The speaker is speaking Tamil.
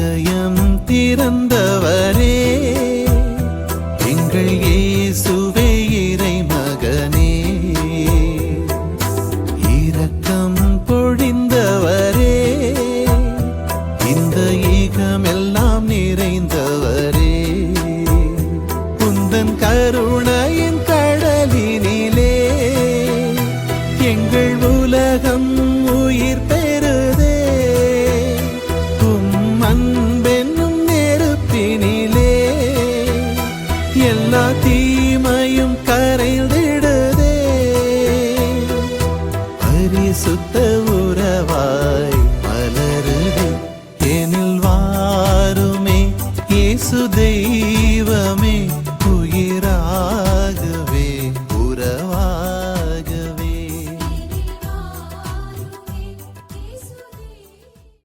இதயம் திறந்தவரே. எங்கள் இயேசுவே இறை மகனே இரக்கம் பொழிந்தவரே. இந்த ஈகமெல்லாம் நிறைந்தவரே. குந்தன் கருணையின் கடலினிலே. எங்கள் உலகம் உயிர் எல்லா தீமையும் கரைந்திடுதே. பரிசுத்த உறவாய் மலருது. எனில் வாருமே இயேசு தெய்வமே.